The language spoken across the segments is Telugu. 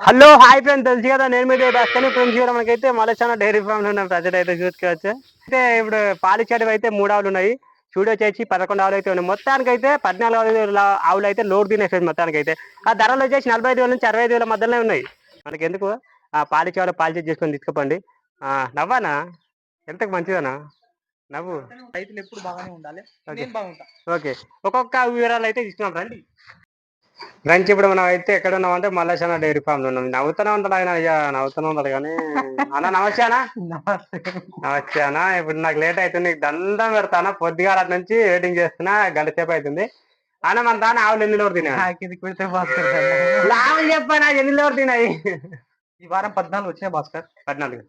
హలో హాయ్ ఫ్రెండ్ తెలుసు కదా నేను మీద కానీ ఫ్రెండ్స్ కూడా మనకైతే మలేషియా డైరీ ఫామ్లో ఉన్న ప్రజలు అయితే చూసుకోవచ్చు. అయితే ఇప్పుడు పాలిచ్చేటివి అయితే మూడు ఆవులు ఉన్నాయి. చూడో చేసి పదకొండు ఆవులు అయితే ఉన్నాయి. మొత్తానికి అయితే పద్నాలుగు ఆవులు ఆవులు అయితే లోడ్ తినే ఫ్రెండ్ మొత్తానికి అయితే ఆ ధరలు వచ్చేసి నలభై ఐదు వేల నుంచి అరవై ఐదు వేల మధ్యలోనే ఉన్నాయి. మనకి ఎందుకు ఆ పాలిచ్చే వాళ్ళు పాలిచేసి చేసుకొని తీసుకోపండి. ఆ, నవ్వానా? ఎంతకు మంచిదనా నవ్వు. రైతులు ఎప్పుడు బాగానే ఉండాలి. ఓకే. ఒక్కొక్క వివరాలు అయితే ఇస్తున్నాం రండి. ఫ్రెండ్స్ ఇప్పుడు మనం అయితే ఎక్కడ ఉన్నాం అంటే మల్లేశ్వర డైరీ ఫామ్లో ఉన్నాం. నవ్వుతూనే ఉంటాడు ఆయన. అయ్యా నవ్వుతూనే ఉంటాడు కానీ అన్న నమస్తే అన్న నమస్తే. అన్న ఇప్పుడు నాకు లేట్ అవుతుంది. నీకు దండం పెడతానా? పొద్దుగాల నుంచి వెయిటింగ్ చేస్తున్నా గంట సేపు అవుతుంది. అన్న మన దాని ఆవులు ఎన్ని లోరు తినాయి. ఆవులు చెప్పానా ఎన్ని లోరు తినాయి ఈ వారం పద్నాలుగు వచ్చినాయి భాస్కర్ పద్నాలుగు.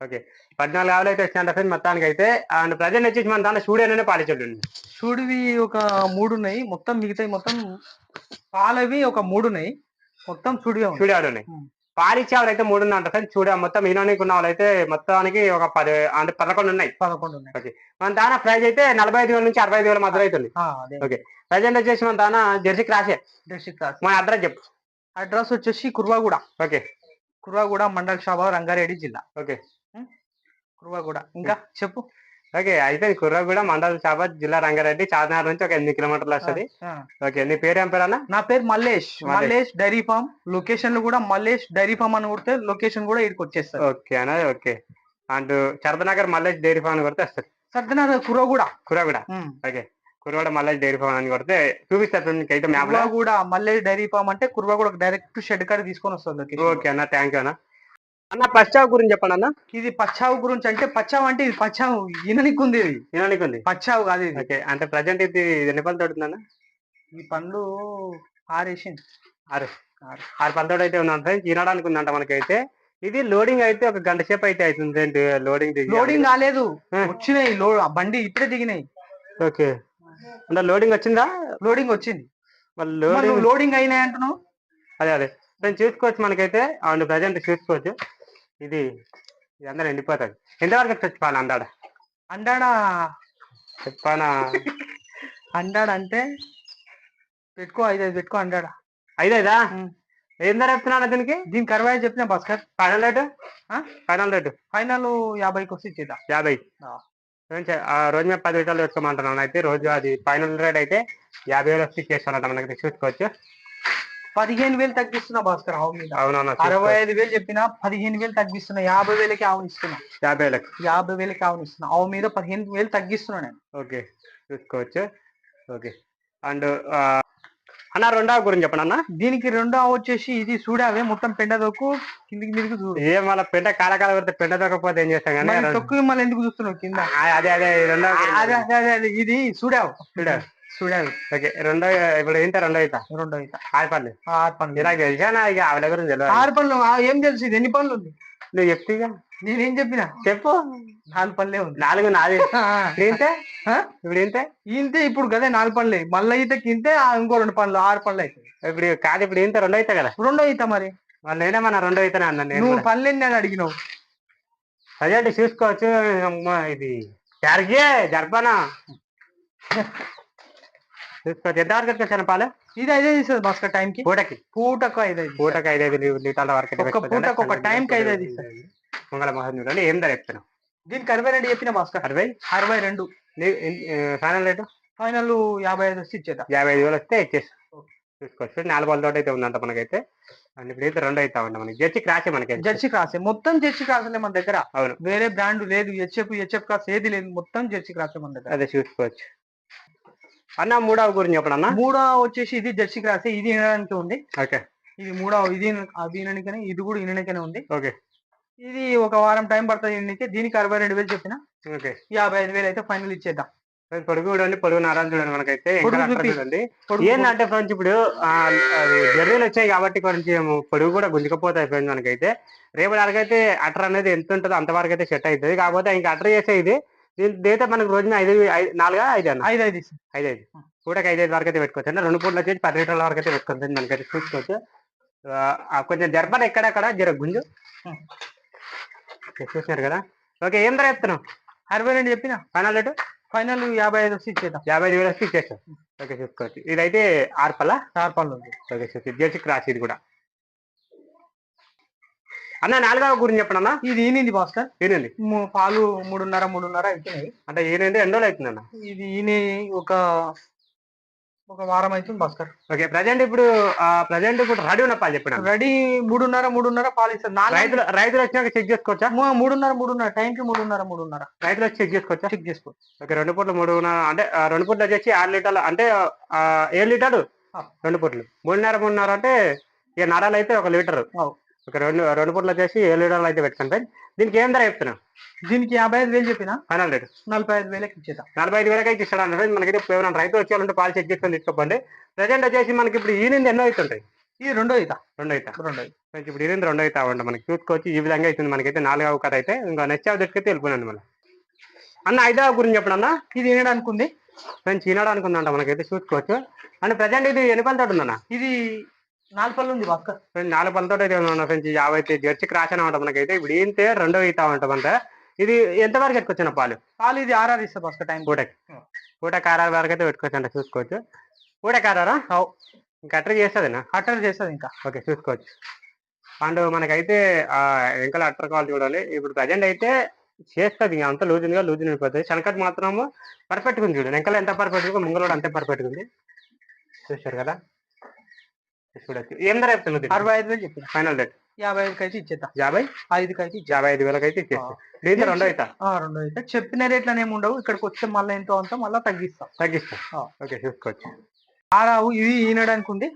ఓకే. పద్నాలుగు ఆవులు అయితే వచ్చిన ఫ్రెండ్ మొత్తానికి అయితే అండ్ ప్రజెంట్ వచ్చేసి మన దాని స్టూడియోనే పాలించండి చూడివి ఒక మూడు ఉన్నాయి. మొత్తం మిగతాయి మొత్తం పాలవి ఒక మూడు ఉన్నాయి. మొత్తం చూడివే స్టూడియో ఉన్నాయి. పాలిచ్చే ఆవులు అయితే మూడు ఉన్నాయి ఫ్రెండ్. చూడ మొత్తం ఈనానికి ఉన్న వాళ్ళు అయితే మొత్తానికి ఒక పది అంటే పదకొండు ఉన్నాయి. పదకొండు ఉన్నాయి. మన దాన ప్రైస్ అయితే నలభై ఐదు వేల నుంచి అరవై ఐదు వేల మధ్యలో అవుతుంది ఓకే. ప్రజెంట్ వచ్చేసి మన దాన జెర్సీ క్రాసే డిస్ట్రిక్ట్ క్లాస్ మన అడ్రస్ చెప్పు. అడ్రస్ వచ్చేసి కుర్వాగూడ. ఓకే. కుర్వాగూడ మండల్ షాబా రంగారెడ్డి జిల్లా. ఓకే. కుర్వాగూడ ఇంకా చెప్పు. ఓకే అయిపోయింది కుర్రగూడ మండల చాబాద్ జిల్లా రంగారెడ్డి చార్మినార్ నుంచి ఒక ఎనిమిది కిలోమీటర్లు వస్తుంది. ఓకే నీ పేరు ఏం పేరు అన్న? నా పేరు మల్లేష్. మల్లేష్. Dairy form. లొకేషన్లో కూడా మల్లేష్ డైరీ ఫామ్ అని కొడితే లొకేషన్ కూడా ఇక్కడికి వచ్చేస్తారు ఓకే అన్న okay. And చరదనగర్ Mallesh dairy farm అని కొడితే వస్తుంది. సర్దనగర్ Kurvaguda Kurraguda okay Kurraguda Mallesh dairy farm అని కొడితే చూపిస్తారు మీకు అయితే map Kurvaguda Mallesh dairy farm అంటే కుర్వగూడ డైరెక్ట్ షెడ్ కాడ తీసుకొని వస్తుంది ఓకే అన్న థ్యాంక్ యూ అన్న. అన్న షాప్ గురించి చెప్పండి అన్న. ఇది పచ్చావు గురించి అంటే పచ్చావు అంటే ఇది పచ్చావు ఈననికి ఉంది ఇది. వినడానికి ఉంది పచ్చావు కాదు ఇది. ఓకే అంటే ప్రజెంట్ ఇది ఎన్ని పళ్ళు తోడుతుందన్న ఈ పండ్లు ఆరేసింది. ఆరు. ఆరు పళ్ళతోటి అయితే ఉన్నాను ఫ్రెండ్స్ తినడానికి ఉందంట మనకైతే. ఇది లోడింగ్ అయితే ఒక గంట సేపు అయితే అవుతుంది లోడింగ్ దిగి లోడింగ్ కాలేదు. వచ్చినాయి. బండి ఇప్పుడే దిగినాయి. ఓకే. అంటే లోడింగ్ వచ్చిందా? లోడింగ్ వచ్చింది. లోడింగ్ లోడింగ్ అయినాయి అంటున్నావు? అదే అదే. నేను చూసుకోవచ్చు మనకైతే. అవును ప్రజెంట్ చూసుకోవచ్చు. ఇది ఇది అందరూ ఎండిపోతుంది. ఎంతవరకు చచ్చిపోవాలి అందాడ? అండాడ చెప్పానా? అండాడ అంటే పెట్టుకో ఐదు ఐదు పెట్టుకో అండాడ ఐదైదా? ఉమ్. ఏం ధర చెప్తున్నాను దీనికి? దీని కరవై చెప్పిన Bhaskar. Final rate? Final rate? Final యాభైకి వస్తే ఇచ్చేద్దాం? యాభై. రోజు మేము పది లీటర్లు పెట్టుకోమంటున్నాను అయితే రోజు అది ఫైనల్ రేట్ అయితే యాభై వేలు వచ్చి ఇచ్చేస్తానంట మనకి. చూసుకోవచ్చు. పదిహేను వేలు తగ్గిస్తున్నా భాస్కర్ ఆవు మీద. అవునవునా అరవై ఐదు వేలు చెప్పిన పదిహేను వేలు తగ్గిస్తున్నా. యాభై వేలకి ఆవుని ఇస్తున్నా. యాభై వేలకు. యాభై వేలకి ఆవుని ఇస్తున్నా. ఆవు మీద పదిహేను వేలు తగ్గిస్తున్నా నేను. ఓకే చూసుకోవచ్చు. ఓకే. అండ్ అన్న రెండవ గురించి చెప్పండి అన్న. దీనికి రెండో ఆవు వచ్చేసి ఇది చూడావే మొత్తం పెండ దొక్కు కిందికి మీదకి చూడు. ఏ మళ్ళీ పెంట కాలకాల పెడితే పెంట దొరకపోతే ఏం చేస్తాం కానీ తొక్కు మళ్ళీ ఎందుకు చూస్తున్నావు కింద? అదే అదే రెండవ అదే అదే అదే ఇది చూడావు. చూడ చూడావు ఓకే రెండో ఇప్పుడు ఏంటో రెండో అవుతా రెండో ఇత ఆరు పనులు. ఆరు పనులు. నాకు తెలిసానా ఇక ఆవిడ గురించి తెలియదు ఆరు పనులు ఏం తెలుసు? ఇది ఎన్ని పనులు ఉంది? నువ్వు చెప్తే. నేనేం చెప్పిన? చెప్పు. నాలుగు పనులే ఉంది. నాలుగు ఆ, ఏంటే? ఇప్పుడు ఏంటే ఇంతే ఇప్పుడు గదే నాలుగు పనులే. మళ్ళీ ఈత కింతే ఆ ఇంకో రెండు పనులు ఆరు పనులు అవుతాయి ఇప్పుడు కాదు ఇప్పుడు ఏంటో రెండో అవుతా కదా? రెండో ఈత మరి. వాళ్ళు నేనే మన రెండో అవుతానే అన్నాను నేను నువ్వు. పనులు ఎన్ని అని అడిగినావు? అదే చూసుకోవచ్చు ఇది. జరిగే జరపనా? చూసుకోవచ్చు ఎంత వరకు వచ్చాను పాలు. ఇది ఐదే తీస్తుంది భాస్కర్ టైం కి. పూటకి? పూటకు ఐదు ఐదు పూటకి ఐదు ఐదు లీటర్ల వరకు పెట్టుకోవచ్చు. పూటకు ఒక టైంకి ఐదు ఐదు ఇస్తారు. మంగళ మోహన్ చూడండి ఏం ధర చెప్తాను దీనికి అరవై రెండు చెప్పిన భాస్కర్. అరవై? అరవై రెండు. Final rate? ఫైనల్ యాభై ఐదు వచ్చి ఇచ్చేద్దాం. యాభై ఐదు వేలు వస్తే ఇచ్చేసి చూసుకోవచ్చు. నాలుగు వాళ్ళ తోటి అయితే ఉందంట మనకైతే. అండ్ ఇప్పుడు అయితే రెండు అవుతా ఉంటాం మనకి. జడ్జి క్రాచ్ మనకి జెర్సీ క్రాసే. మొత్తం జెర్సీ క్రాసే మన దగ్గర. అవును. వేరే బ్రాండ్ లేదు. హెచ్ఎఫ్ హెచ్ఎఫ్ క్రాస్ ఏది లేదు. మొత్తం జెర్సీ క్రాసే మన దగ్గర. అదే చూసుకోవచ్చు. అన్న మూడవ గురించి చెప్పండి అన్న మూడో వచ్చేసి ఇది జెర్సీ క్రాసే ఇది వినడానికి ఉంది. ఓకే. ఇది మూడో ఇది అది వినడానికనే ఇది కూడా వినడానికనే ఉంది. ఓకే. ఇది ఒక వారం టైం పడుతుంది వినడానికి దీనికి అరవై రెండు వేలు చెప్పిన. ఓకే. యాభై ఐదు వేలు అయితే ఫైనల్ ఇచ్చేద్దాం. పొడుగు చూడండి పొడుగు నారాయణ చూడండి మనకైతే. చూడండి. ఏంటంటే ఫ్రెండ్స్ ఇప్పుడు జర్నీలు వచ్చాయి కాబట్టి కొంచెం పొడుగు కూడా గుంజుకపోతాయి ఫ్రెండ్స్ మనకైతే. రేపు వరకైతే అటర్ అనేది ఎంత ఉంటుందో అంతవరకు అయితే సెట్ అవుతుంది. కాకపోతే ఇంకా అటర్ చేసే ఇది డేటా మనకు రోజున ఐదు ఐదు- నాలుగా ఐదు అన్న. ఐదు ఐదు. ఐదు ఐదు. పూటకి ఐదు ఐదు వరకు అయితే పెట్టుకోవచ్చు. రెండు పూటలు వచ్చేసి పది లీటర్ల వరకు అయితే పెట్టుకోవచ్చు. మనకైతే చూసుకోవచ్చు. కొంచెం జర్పన ఎక్కడెక్కడ? జర గుంజు. చూసినారు కదా. ఓకే ఏం ధర చెప్తున్నావు? అరవై రెండు చెప్పిన? ఫైనల్ రేటు ఫైనల్ యాభై ఐదు వచ్చి ఇచ్చేద్దాం. యాభై ఐదు వేలు వస్తే ఇచ్చేస్తాం. ఓకే చూసుకోవచ్చు. ఇదైతే ఆర్పల్లా చార్ పనులు ఉంది. ఓకే చూసి. జెర్సీ క్రాస్ ఇది కూడా. అన్న నాలుగవ గురించి చెప్పండి అన్న ఇది ఈనింది భాస్కర్? ఈనండి ము- పాలు మూడున్నర మూడున్నర అవుతున్నాయి అంటే ఎన్ని రోజులు అవుతుంది అన్న ఇది ఈయన ఒక ఒక వారం అవుతుంది భాస్కర్. ఓకే ప్రజెంట్ ఇప్పుడు ప్రజెంట్ ఇప్పుడు రెడీ ఉన్న పాలు చెప్పిన రెడీ మూడున్నర మూడున్నర పాలు ఇస్తారు. రైతులు రైతులు వచ్చినాక చెక్ చేసుకోవచ్చా? మూడున్నర మూడున్నర టైంకి మూడున్నర మూడున్నర. రైతులు వచ్చి చెక్ చేసుకోవచ్చా? చెక్ చేసుకో ఓకే రెండు పూట్లు మూడు అంటే రెండు పూట్లు వచ్చేసి ఆరు లీటర్లు అంటే ఏడు లీటర్లు. రెండు పూట్లు. మూడున్నర మూడున్నర అంటే ఇక నరాలు అయితే ఒక లీటర్. ఒక రెండు రెండు పూట్లు వచ్చేసి ఏడు లీటర్లు అయితే పెట్టుకోండి ఫ్రెండ్ దీనికి ఏం ధర చెప్తున్నా? దీనికి యాభై ఐదు వేలు చెప్పిన? Final rate. నలభై ఐదు వేలకి ఇచ్చేద్దాం నలభై ఐదు వేలకి ఇస్తాడు అంటే మనకి ఎవరైనా రైతు వచ్చేయాలంటే పాలు చెక్ చేసుకొని తీసుకోండి ప్రజెంట్ వచ్చేసి మనకి ఇప్పుడు ఈ నుండి ఎన్నో అవుతుంటాయి? ఇది రెండో అవుతా రెండు అవుతా రెండో ఇప్పుడు ఈ నుండి రెండు అవుతా ఉంటాయి మనకి చూసుకోవచ్చు. ఈ విధంగా అవుతుంది. మనకైతే నాలుగవ కథ అయితే. ఇంకా నెక్స్ట్ దగ్గరికి వెళ్ళిపోయినాను మనం అన్న ఐదవ గురించి చెప్పండి అన్న. ఇది వినడానికి ఉంది ఫ్రెండ్స్ ఈనాడు అనుకుందంట మనకైతే చూసుకోవచ్చు. అండ్ ప్రజెంట్ ఇది ఎన్ని పళ్ళతో ఉందన్న? ఇది నాలుగు పళ్ళు ఉంది నాలుగు పళ్ళతో అయితే ఉన్న ఫ్రెండ్స్ యాభై అయితే జెర్సీకి రాసిన ఉంటాం మనకైతే. ఇప్పుడు ఏంటే రెండో ఈతా ఉంటామంట ఇది ఎంత వరకు పాలు? పాలు ఇది ఆర్ఆర్ ఇస్తా భాస్కర్ టైం. పూటకి. పూట కారాల వరకు అయితే పెట్టుకోవచ్చు అంట చూసుకోవచ్చు. పూట కారారా కట్టర్ చేస్తుందినా? అటర్ చేస్తుంది ఇంకా. ఓకే చూసుకోవచ్చు. అండ్ మనకైతే ఆ వెంకల అట్టర్ కాల్ చూడాలి. ఇప్పుడు ప్రజెంట్ అయితే చేస్తుంది ఇంకా అంత లూజ్గా లూజ్ అయిపోతుంది. శనకట్ మాత్రము పర్ఫెక్ట్ ఉంది చూడు. వెంకల ఎంత పర్ఫెక్ట్గా ముంగలోడు అంతే పర్ఫెక్ట్ ఉంది. చూశారు కదా? చూడొచ్చు. ఏం ధర చెప్తున్నది అరవై ఐదు వేలు చెప్పిన ఫైనల్ రేట్. యాభై ఐదుకి అయితే ఇచ్చేద్దాం యాభై? ఐదుకి అయితే యాభై ఐదు వేలకి అయితే ఇచ్చేస్తాం దీంతో రెండో అవుతా రెండో అయితే చెప్పిన రేట్లు ఏమి ఉండవు. ఇక్కడికి వస్తే మళ్ళీ ఎంతో అంత మళ్ళీ తగ్గిస్తాం. తగ్గిస్తాం. ఆ. ఓకే చూసుకోవచ్చు. ఆరావు ఇది ఈనడానికి ఉంది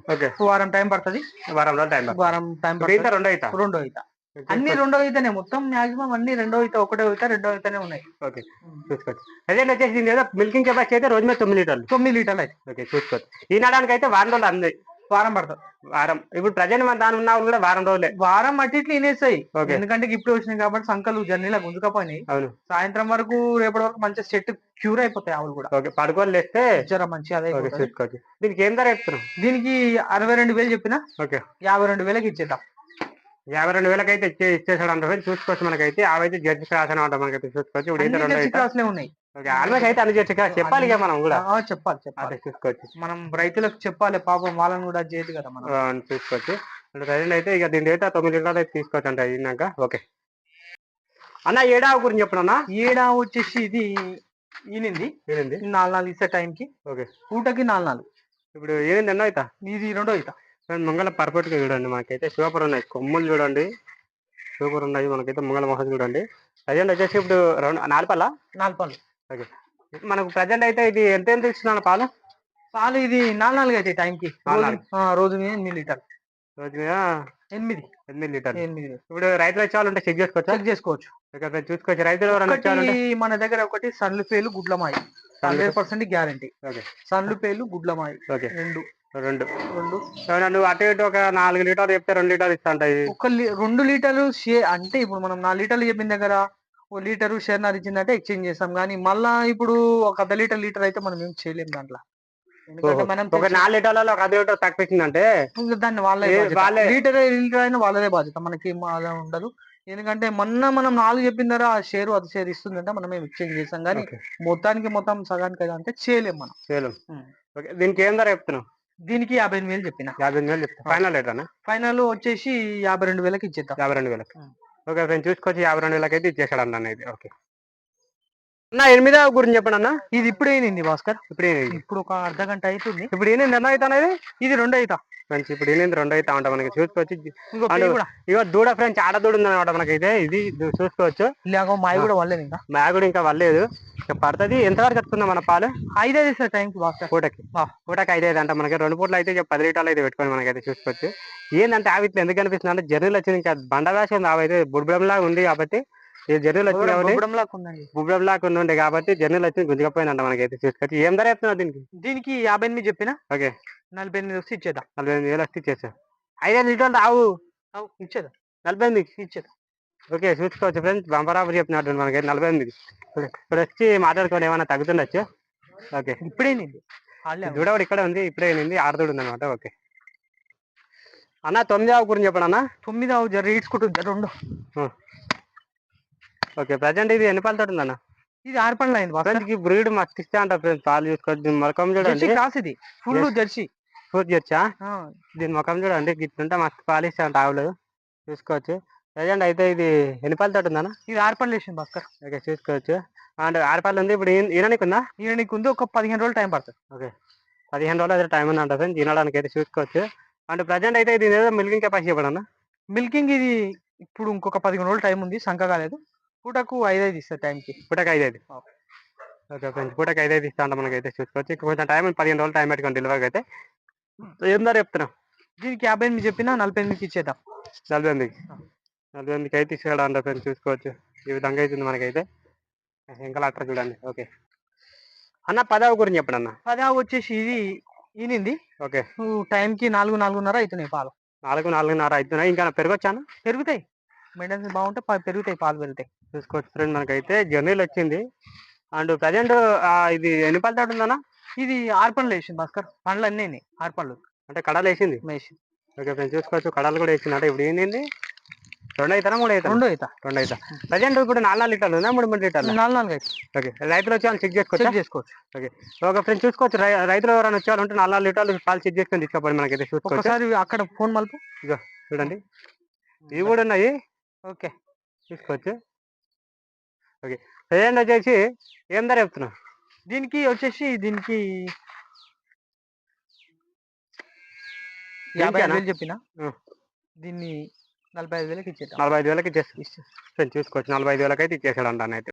వారం టైం పడుతుంది. వారం టైం వారం టైం పడుతుంది. రెండో అవుతా రెండో అవుతా అన్ని రెండో అయితేనే. మొత్తం మాక్సిమం అన్ని రెండో అవుతా ఒకటో అవుతా రెండో అయితేనే ఉన్నాయి. ఓకే చూసుకోవచ్చు. అదే వచ్చేసి మిల్కింగ్ కెపాసిటీ అయితే రోజు మీద తొమ్మిది లీటర్లు. తొమ్మిది లీటర్లు అయితే. ఓకే చూసుకోవచ్చు. ఈనాడానికి అయితే వారం రోజులు అంది. వారం పడుతుంది వారం. ఇప్పుడు ప్రజెంట్ మన దాని ఉన్న కూడా వారం రోజులే. వారం అట్టి ఇట్లా వినేస్తాయి ఓకే. ఎందుకంటే ఇప్పుడు వచ్చినాయి కాబట్టి సంకలు జర్నీలా గుంజుకపోయినాయి సాయంత్రం వరకు రేపటి వరకు మంచిగా సెట్ క్యూర్ అయిపోతాయి ఆవులు కూడా. ఓకే. పడుకొని లేస్తే జర మంచిగా అదే దీనికి ఏం ధర చెప్తున్నాం దీనికి అరవై రెండు వేలు చెప్పిన? ఓకే. యాభై రెండు వేలకి ఇచ్చేద్దాం. యాభై రెండు వేలకి అయితే ఇచ్చే ఇచ్చేసాడు అంటే చూసుకోవచ్చు మనకైతే. అవైతే జడ్జి ఉంటాం మనకైతే. చూసుకోవచ్చు. ఇప్పుడు క్రాస్లే ఉన్నాయి. ఆల్మోస్ట్ అయితే అన్ని జడ్జి చెప్పాలి మనం కూడా. చెప్పాలి చెప్పాలి. అదే చూసుకోవచ్చు మనం రైతులకు చెప్పాలి పాపం వాళ్ళని కూడా చేయదు కదా మనం. చూసుకోవచ్చు ప్రజెంట్ అయితే ఇక దీని అయితే తొమ్మిది లీటర్లు అయితే తీసుకోవచ్చు అంటే అయినాక. ఓకే. అన్న ఏడావు గురించి చెప్పనన్నా ఈడ వచ్చేసి ఇది ఈనింది. ఏనండి నాలుగు నాలుగు ఇచ్చే టైంకి. ఓకే. పూటకి నాలుగు నాలుగు. ఇప్పుడు ఏంది ఎన్నో అవుతా ఇది రెండో అవుతా మంగళ పర్ఫెక్ట్గా చూడండి మనకైతే సూపర్ ఉన్నాయి. కొమ్ములు చూడండి. సూపర్ ఉన్నాయి మనకైతే మంగళ మొహం చూడండి. ప్రజెంట్ వచ్చేసి ఇప్పుడు రెండు నాలుగు పళ్ళ? నాలుగు పళ్ళు. ఓకే. మనకు ప్రజెంట్ అయితే ఇది ఎంత ఎంత ఇస్తున్నాను పాలు? పాలు ఇది నాలుగు నాలుగు అయితే టైంకి. రోజు మీద ఎనిమిది లీటర్. రోజు మీద ఎనిమిది. ఎనిమిది లీటర్లు. ఎనిమిది. ఇప్పుడు రైతులు వచ్చేవాళ్ళంటే చెక్ చేసుకోవచ్చా? చెక్ చేసుకోవచ్చు. ఫ్రెండ్స్ చూసుకోవచ్చు. రైతులు ఎవరైనా మన దగ్గర ఒకటి సన్లు పేలు గుడ్లమాయి హండ్రెడ్ పర్సెంట్ గ్యారంటీ. ఓకే. సన్లు పేలు గుడ్లమాయి ఓకే. రెండు. రెండు. రెండు. నువ్వు అటు ఇటు ఒక నాలుగు లీటర్లు చెప్తే రెండు లీటర్లు ఇస్తా ఉంటాయి ఒక రెండు లీటర్లు షే అంటే ఇప్పుడు మనం నాలుగు లీటర్లు చెప్పిన దగ్గర లీటరు షేర్నర్ ఇచ్చిందంటే ఎక్స్చేంజ్ చేస్తాం. కానీ మళ్ళా ఇప్పుడు ఒక అర్ధ లీటర్ లీటర్ అయితే మనం ఏం చేయలేం దాంట్లో. ఎందుకంటే మనం ఒక నాలుగు లీటర్లలో ఒక అర్ధ లీటర్ తక్కువ ఇచ్చిందంటే ఇంకా దాన్ని వాళ్ళే ఏ- బాధ్యత. వాళ్ళే- లీటర్ లీటర్ అయినా వాళ్ళదే బాధ్యత. మనకి అలా ఉండదు. ఎందుకంటే మొన్న మనం నాలుగు చెప్పిన ధర ఆ షేర్ అది షేర్ ఇస్తుందంటే మనం ఏం ఎక్స్చేంజ్ చేస్తాం. కానీ మొత్తానికి మొత్తం సగానికి అంటే చేయలేం మనం. దీనికి ఏం ధర చెప్తున్నావు? దీనికి యాభై ఎనిమిది వేలు చెప్పిన. యాభై ఎనిమిది వేలు ఫైనల్ రేట్ ఫైనల్ వచ్చేసి యాభై రెండు వేలకి ఇచ్చేద్దాం. యాభై రెండు వేలకు. ఓకే ఫ్రెండ్స్ చూసుకొచ్చి యాభై రెండు వేలకి అయితే ఇచ్చేసాడు అన్న ఇది ఓకే. అన్న ఎనిమిదవ గురించి చెప్పండి అన్న ఇది ఇప్పుడే అయిపోయింది భాస్కర్? ఇప్పుడు ఏనింది ఇప్పుడు ఒక అర్ధ గంట అవుతుంది ఇప్పుడు ఏనింది ఎన్న అవుతా అనేది? ఇది రెండు అవుతా ఫ్రెండ్స్ ఇప్పుడు ఏనింది రెండు అవుతా ఉంటాం మనకి. చూసుకోవచ్చు ఇగో దూడ ఫ్రెండ్స్ ఆడ దూడ ఉంది అనమాట మనకైతే. ఇది చూసుకోవచ్చు. మాయ కూడా వల్లేదు ఇంకా. మ్యాగ్ కూడా ఇంకా వల్లేదు ఇక పడుతుంది. ఎంతవరకు వస్తుందా మన పాలు? ఐదైదు సార్ టైంకి భాస్కర్ పూటకి. పూటకి ఐదు ఐదు అంట. మనకి రెండు పూటలు అయితే ఇక పది లీటర్లు అయితే పెట్టుకొని మనకైతే చూసుకోవచ్చు. ఏంటంటే ఆవి ఎందుకు అనిపిస్తుంది అంటే జర్నీలు వచ్చింది ఇంకా బండ వేసి ఉంది. అవైతే బుడ్బడంలాగా ఉంది కాబట్టి ఈ జర్నీలు వచ్చింది కాబట్టి బుబ్లబ్లాక్ ఉండే కాబట్టి జర్నీలు వచ్చి గుంజుకపోయిందంట మనకైతే చూసుకోవచ్చు. ఏం ధర చెప్తున్నావు దీనికి? దీనికి యాభై ఎనిమిది చెప్పిన. ఓకే. నలభై ఎనిమిది వస్తే ఇచ్చేద్దాం. నలభై ఎనిమిది వేలు వస్తే ఇచ్చేసాం ఐదైదు లీటర్లు రావు అవు, ఇచ్చేద్దాం. నలభై ఎనిమిది? ఇచ్చేద్దాం. ఓకే చూసుకోవచ్చు ఫ్రెండ్స్ బంపరాబు చెప్తున్నాడు మనకి నలభై ఎనిమిది. ఇప్పుడు వచ్చి మాట్లాడుకొని ఏమైనా తగ్గుతుండొచ్చు? ఓకే. ఇప్పుడే దూడ కూడా ఇక్కడ ఉంది ఇప్పుడే ఏంది ఆరుదూడు ఉంది అనమాట ఓకే. అన్న తొమ్మిది ఆవు గురించి చెప్పండి అన్న. తొమ్మిది అవు జర ఈడ్చుకుంటుంది రెండు ఓకే ప్రజెంట్ ఇది ఎన్ని పాలతో ఉందన్న ఇది ఆరు పండ్లు అయింది భాస్కర్ ఫ్రెండ్స్కి బ్రీడ్ మస్తు ఇస్తే అంట ఫ్రెండ్స్ పాలు చూసుకోవచ్చు మొఖం జెర్సీ చూడండి క్రాస్ ఇది. ఫుల్. జెర్సీ. చేయొచ్చా ఆ, దీని ముఖం చూడండి గిట్లుంటే మస్తు పాలు ఇస్తే అంట ఆవులు. చూసుకోవచ్చు. ప్రజెంట్ అయితే ఇది ఎన్ని పళ్ళ తోట ఉందన్న? ఇది ఆర్పల్ వేసింది భాస్కర్ ఓకే చూసుకోవచ్చు. అండ్ ఆరు పళ్ళు ఉంది ఇప్పుడు ఈన- ఈననికి ఉందా ఈయన నీకు ఉంది ఒక పదిహేను రోజులు టైం పడుతుంది. ఓకే పదిహేను రోజులు అయితే టైం ఉందంట ఫ్రెండ్స్ తినడానికి అయితే చూసుకోవచ్చు. అండ్ ప్రజెంట్ అయితే ఇది ఏదో మిల్కింగ్ కెపాసిటీ ఇవ్వడన్నా? మిల్కింగ్ ఇది ఇప్పుడు ఇంకొక పదిహేను రోజులు టైం ఉంది సంక కాలేదు. పూటకు ఐదు ఐదు ఇస్తుంది టైంకి. పూటకి ఐదు ఐదు ఓకే ఫ్రెండ్స్ పూటకి ఐదు ఐదు ఇస్తా మనకి అయితే చూసుకోవచ్చు కొంచెం టైం పదిహేను రోజులు టైం పెట్టుకోండి డెలివరీకి అయితే. ఏం ధర చెప్తున్నాం? దీనికి యాభై ఎనిమిది చెప్పినా నలభై ఎనిమిదికి ఇచ్చేద్దాం. నలభై ఎనిమిదికి. నలభై ఎనిమిదికి అయితే ఇచ్చేయడం ఫ్రెండ్స్ చూసుకోవచ్చు. ఈ విధంగా అవుతుంది మనకైతే. ఇంకా అట్లా చూడండి. ఓకే. అన్న పదవ గురించి చెప్పండి అన్న. పదా వచ్చేసి ఇది ఈనింది. ఓకే. టైంకి నాలుగు నాలుగున్నర అవుతున్నాయి పాలు. నాలుగు నాలుగున్నర అవుతున్నాయి ఇంకా పెరగొచ్చాను పెరుగుతాయి. మెయింటెనెన్స్ బాగుంటే పెరుగుతాయి పాలు పెరుగుతాయి చూసుకోవచ్చు ఫ్రెండ్ మనకైతే జర్నీలు వచ్చింది. అండ్ ప్రజెంట్ ఇది ఎన్ని పళ్ళ తోట ఉందన్న? ఇది ఆరు పండ్లు వేసింది భాస్కర్. పండ్లు అన్నీ ఆరు అంటే కడాలు వేసింది? వేసి ఓకే ఫ్రెండ్స్ చూసుకోవచ్చు. కడాలు కూడా వేసింది. అంటే ఇప్పుడు ఏంది రెండు అవుతానా మూడు అవుతాను రెండు అవుతా రెండు అవుతా ప్రజెంట్ ఇప్పుడు నాలుగు నాలుగు లీటర్లు ఉందా? మూడు మూడు లీటర్లు? నాలుగు నాలుగు అయితే ఓకే. రైతులు వచ్చి వాళ్ళు చెక్ చేసుకోవచ్చు? చెక్ చేసుకోవచ్చు. ఓకే. ఒక ఫ్రెండ్స్ చూసుకోవచ్చు. రైతులు ఎవరైనా వచ్చారంటే నాలుగు నాలుగు లీటర్లు పాలు చెక్ చేసుకొని తీసుకోపోయి మనకైతే చూసుకోవచ్చు అక్కడ ఫోన్ మలుపు. చూడండి. ఇవి కూడా ఉన్నాయి. ఓకే. చూసుకోవచ్చు ఓకే. ప్రజెంట్ వచ్చేసి ఏం ధర చెప్తున్నావు? దీనికి వచ్చేసి దీనికి యాభై? వేలు చెప్పిన. దీన్ని నలభై ఐదు వేలకి ఇచ్చేద్దాం నలభై ఐదు వేలకి ఇచ్చేసి చూసుకోవచ్చు. నలభై ఐదు వేలకి అయితే ఇచ్చేసాడు అంటాను అయితే.